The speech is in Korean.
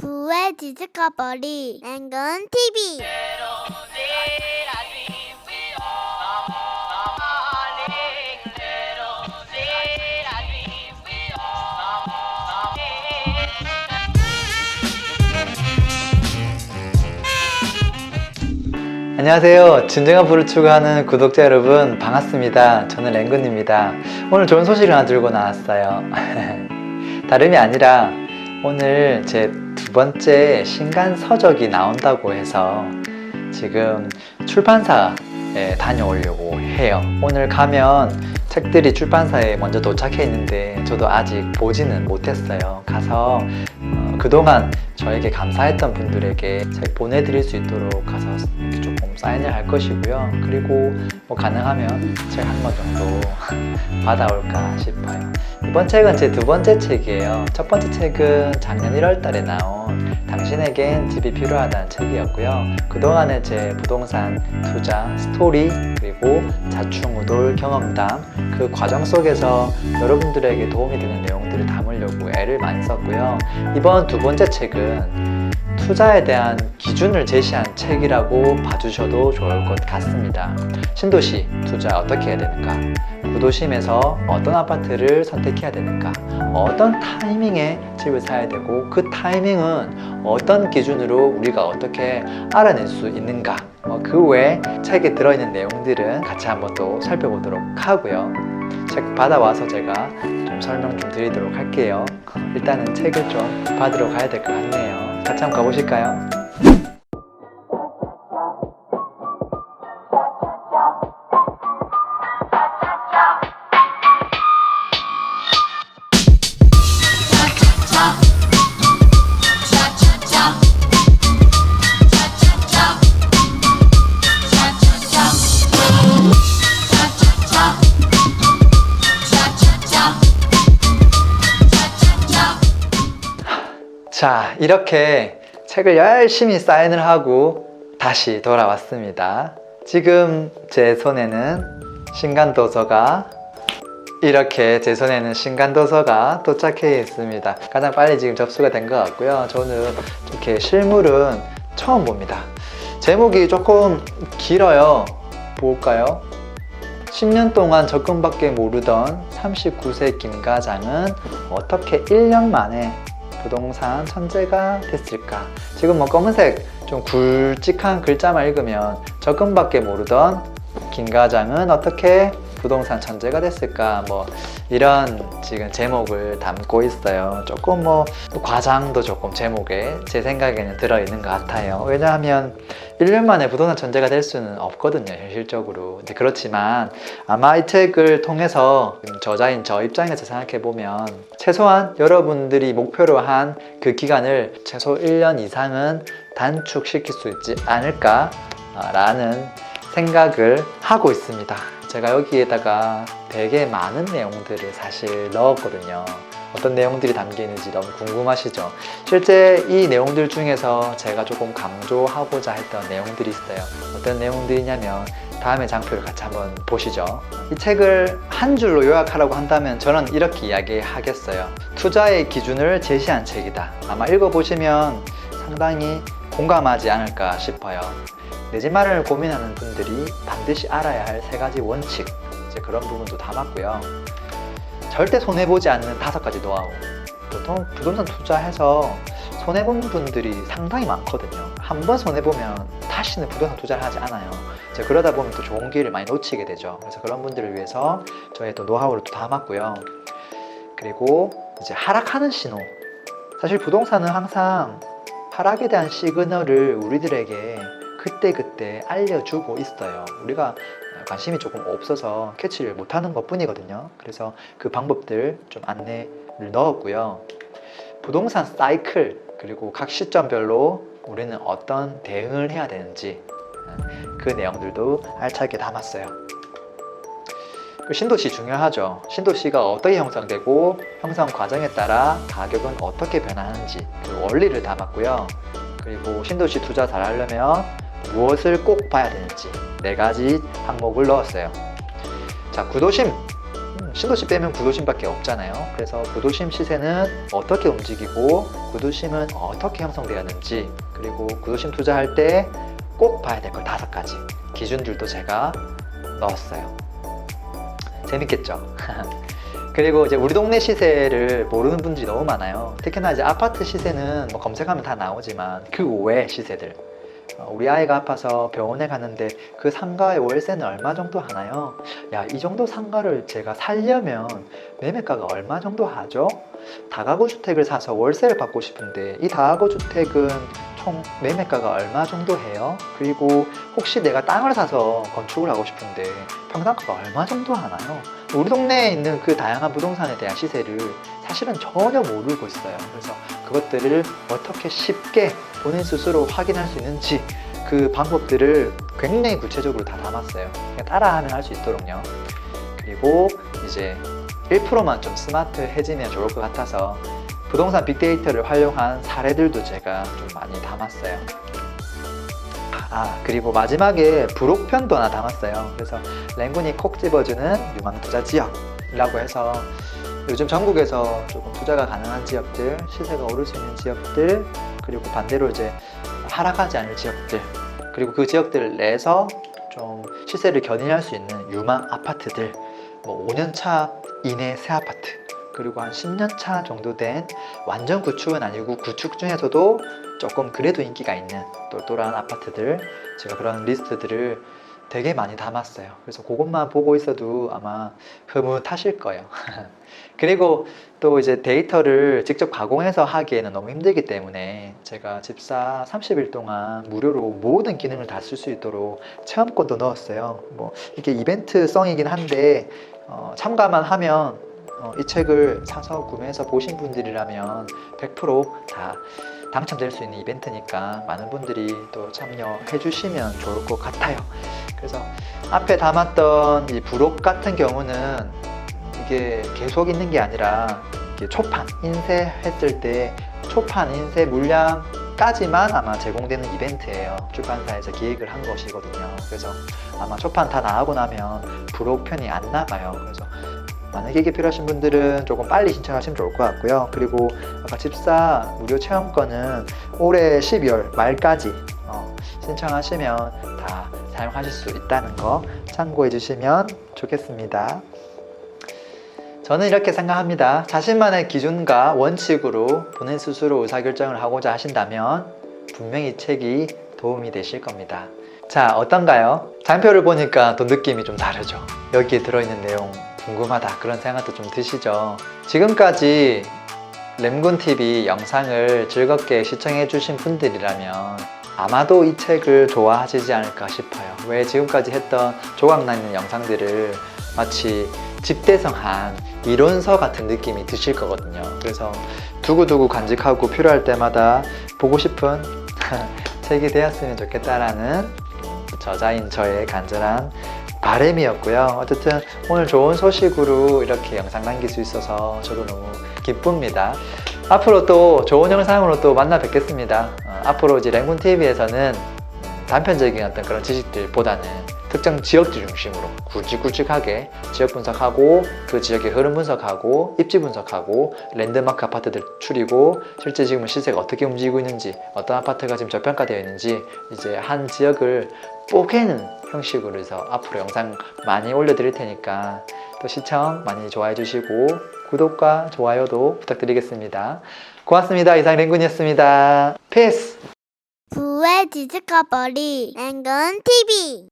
부의 디스커버리 랭근 TV 안녕하세요. 진정한 불을 추구하는 구독자 여러분 반갑습니다. 저는 랭근입니다. 오늘 좋은 소식을 하나 들고 나왔어요. 다름이 아니라 오늘 제 두 번째 신간 서적이 나온다고 해서 지금 출판사에 다녀오려고 해요. 오늘 가면 책들이 출판사에 먼저 도착해 있는데 저도 아직 보지는 못했어요. 가서 어, 그동안 저에게 감사했던 분들에게 책 보내드릴 수 있도록 가서 조금 사인을 할 것이고요. 그리고 뭐 가능하면 책 한 권 정도 받아올까 싶어요. 이번 책은 제 두 번째 책이에요. 첫 번째 책은 작년 1월 달에 나온 당신에겐 집이 필요하다는 책이었고요. 그동안의 제 부동산 투자 스토리 그리고 자충우돌 경험담 그 과정 속에서 여러분들에게 도움이 되는 내용들을 담으려고 애를 많이 썼고요. 이번 두 번째 책은 투자에 대한 기준을 제시한 책이라고 봐주셔도 좋을 것 같습니다. 신도시 투자 어떻게 해야 되는가? 구도심에서 어떤 아파트를 선택해야 되는가? 어떤 타이밍에 집을 사야 되고 그 타이밍은 어떤 기준으로 우리가 어떻게 알아낼 수 있는가? 뭐그 외에 책에 들어있는 내용들은 같이 한번 또 살펴보도록 하고요. 책 받아와서 제가 좀 설명 좀 드리도록 할게요. 일단은 책을 좀 받으러 가야 될 것 같네요. 같이 한번 가보실까요? 자, 이렇게 책을 열심히 사인을 하고 다시 돌아왔습니다. 지금 제 손에는 신간도서가 이렇게 제 손에는 신간도서가 도착해 있습니다. 가장 빨리 지금 접수가 된 것 같고요. 저는 이렇게 실물은 처음 봅니다. 제목이 조금 길어요. 볼까요? 10년 동안 적금밖에 모르던 39세 김 과장은 어떻게 1년 만에 부동산 천재가 됐을까? 지금 뭐 검은색 좀 굵직한 글자만 읽으면 적금밖에 모르던 김 과장은 어떻게 부동산 천재가 됐을까? 뭐 이런 지금 제목을 담고 있어요. 조금 뭐 과장도 조금 제목에 제 생각에는 들어있는 것 같아요. 왜냐하면 1년 만에 부동산 천재가 될 수는 없거든요, 현실적으로. 근데 그렇지만 아마 이 책을 통해서 저자인 저 입장에서 생각해 보면 최소한 여러분들이 목표로 한 그 기간을 최소 1년 이상은 단축시킬 수 있지 않을까라는 생각을 하고 있습니다. 제가 여기에다가 되게 많은 내용들을 사실 넣었거든요. 어떤 내용들이 담겨 있는지 너무 궁금하시죠? 실제 이 내용들 중에서 제가 조금 강조하고자 했던 내용들이 있어요. 어떤 내용들이냐면 다음에 장표를 같이 한번 보시죠. 이 책을 한 줄로 요약하라고 한다면 저는 이렇게 이야기하겠어요. 투자의 기준을 제시한 책이다. 아마 읽어보시면 상당히 공감하지 않을까 싶어요. 내 집 마련을 고민하는 분들이 반드시 알아야 할 세 가지 원칙 이제 그런 부분도 담았고요. 절대 손해 보지 않는 다섯 가지 노하우. 보통 부동산 투자해서 손해 본 분들이 상당히 많거든요. 한 번 손해 보면 다시는 부동산 투자를 하지 않아요. 이제 그러다 보면 또 좋은 기회를 많이 놓치게 되죠. 그래서 그런 분들을 위해서 저희 또 노하우를 또 담았고요. 그리고 이제 하락하는 신호. 사실 부동산은 항상 하락에 대한 시그널을 우리들에게 그때그때 알려주고 있어요. 우리가 관심이 조금 없어서 캐치를 못하는 것 뿐이거든요. 그래서 그 방법들 좀 안내를 넣었고요. 부동산 사이클, 그리고 각 시점별로 우리는 어떤 대응을 해야 되는지 그 내용들도 알차게 담았어요. 그 신도시 중요하죠. 신도시가 어떻게 형성되고 형성 과정에 따라 가격은 어떻게 변하는지 그 원리를 담았고요. 그리고 신도시 투자 잘하려면 무엇을 꼭 봐야 되는지 네 가지 항목을 넣었어요. 자, 구도심. 음, 신도시 빼면 구도심밖에 없잖아요. 그래서 구도심 시세는 어떻게 움직이고 구도심은 어떻게 형성되었는지 그리고 구도심 투자할 때 꼭 봐야 될 걸 다섯 가지 기준들도 제가 넣었어요. 재밌겠죠? 그리고 이제 우리 동네 시세를 모르는 분들이 너무 많아요. 특히나 이제 아파트 시세는 뭐 검색하면 다 나오지만 그외 시세들. 어, 우리 아이가 아파서 병원에 갔는데 그 상가의 월세는 얼마 정도 하나요? 야, 이 정도 상가를 제가 살려면 매매가가 얼마 정도 하죠? 다가구 주택을 사서 월세를 받고 싶은데 이 다가구 주택은 총 매매가가 얼마 정도 해요? 그리고 혹시 내가 땅을 사서 건축을 하고 싶은데 평당가가 얼마 정도 하나요? 우리 동네에 있는 그 다양한 부동산에 대한 시세를 사실은 전혀 모르고 있어요. 그래서 그것들을 어떻게 쉽게 본인 스스로 확인할 수 있는지 그 방법들을 굉장히 구체적으로 다 담았어요. 따라하면 할 수 있도록요. 그리고 이제 1%만 좀 스마트해지면 좋을 것 같아서 부동산 빅데이터를 활용한 사례들도 제가 좀 많이 담았어요. 아 그리고 마지막에 부록편도 하나 담았어요. 그래서 랭군이 콕 집어주는 유망 투자 지역이라고 해서 요즘 전국에서 조금 투자가 가능한 지역들, 시세가 오를 수 있는 지역들, 그리고 반대로 이제 하락하지 않을 지역들, 그리고 그 지역들 내에서 좀 시세를 견인할 수 있는 유망 아파트들, 뭐 5년 차 이내 새 아파트, 그리고 한 10년 차 정도 된 완전 구축은 아니고 구축 중에서도 조금 그래도 인기가 있는 똘똘한 아파트들, 제가 그런 리스트들을 되게 많이 담았어요. 그래서 그것만 보고 있어도 아마 흐뭇하실 거예요. 그리고 또 이제 데이터를 직접 가공해서 하기에는 너무 힘들기 때문에 제가 집사 30일 동안 무료로 모든 기능을 다 쓸 수 있도록 체험권도 넣었어요. 뭐 이게 이벤트성이긴 한데 어, 참가만 하면 어, 이 책을 사서 구매해서 보신 분들이라면 100%다 당첨될 수 있는 이벤트니까 많은 분들이 또 참여해 주시면 좋을 것 같아요. 그래서 앞에 담았던 이 부록 같은 경우는 이게 계속 있는 게 아니라 초판 인쇄했을 때 초판 인쇄 물량 까지만 아마 제공되는 이벤트예요. 출판사에서 기획을 한 것이거든요. 그래서 아마 초판 다 나가고 나면 부록 편이 안 나가요. 그래서 만약에 이게 필요하신 분들은 조금 빨리 신청하시면 좋을 것 같고요. 그리고 아까 집사 무료 체험권은 올해 12월 말까지 어, 신청하시면 다 사용하실 수 있다는 거 참고해 주시면 좋겠습니다. 저는 이렇게 생각합니다. 자신만의 기준과 원칙으로 본인 스스로 의사결정을 하고자 하신다면 분명히 이 책이 도움이 되실 겁니다. 자, 어떤가요? 장표를 보니까 또 느낌이 좀 다르죠. 여기에 들어있는 내용 궁금하다 그런 생각도 좀 드시죠. 지금까지 램군TV 영상을 즐겁게 시청해 주신 분들이라면 아마도 이 책을 좋아하시지 않을까 싶어요. 왜 지금까지 했던 조각나는 영상들을 마치 집대성한 이론서 같은 느낌이 드실 거거든요. 그래서 두고두고 간직하고 필요할 때마다 보고 싶은 책이 되었으면 좋겠다라는 저자인 저의 간절한 바램이었고요. 어쨌든 오늘 좋은 소식으로 이렇게 영상 남길 수 있어서 저도 너무 기쁩니다. 앞으로 또 좋은 영상으로 또 만나 뵙겠습니다. 어, 앞으로 이제 랭군 TV에서는 단편적인 어떤 그런 지식들보다는 특정 지역들 중심으로 굵직굵직하게 지역 분석하고 그 지역의 흐름 분석하고 입지 분석하고 랜드마크 아파트들 추리고 실제 지금 시세가 어떻게 움직이고 있는지 어떤 아파트가 지금 저평가되어 있는지 이제 한 지역을 뽀개는 형식으로 해서 앞으로 영상 많이 올려드릴 테니까 또 시청 많이 좋아해 주시고 구독과 좋아요도 부탁드리겠습니다. 고맙습니다. 이상 랭군이었습니다. 피스! 부의 지지꺼버리 랭근 TV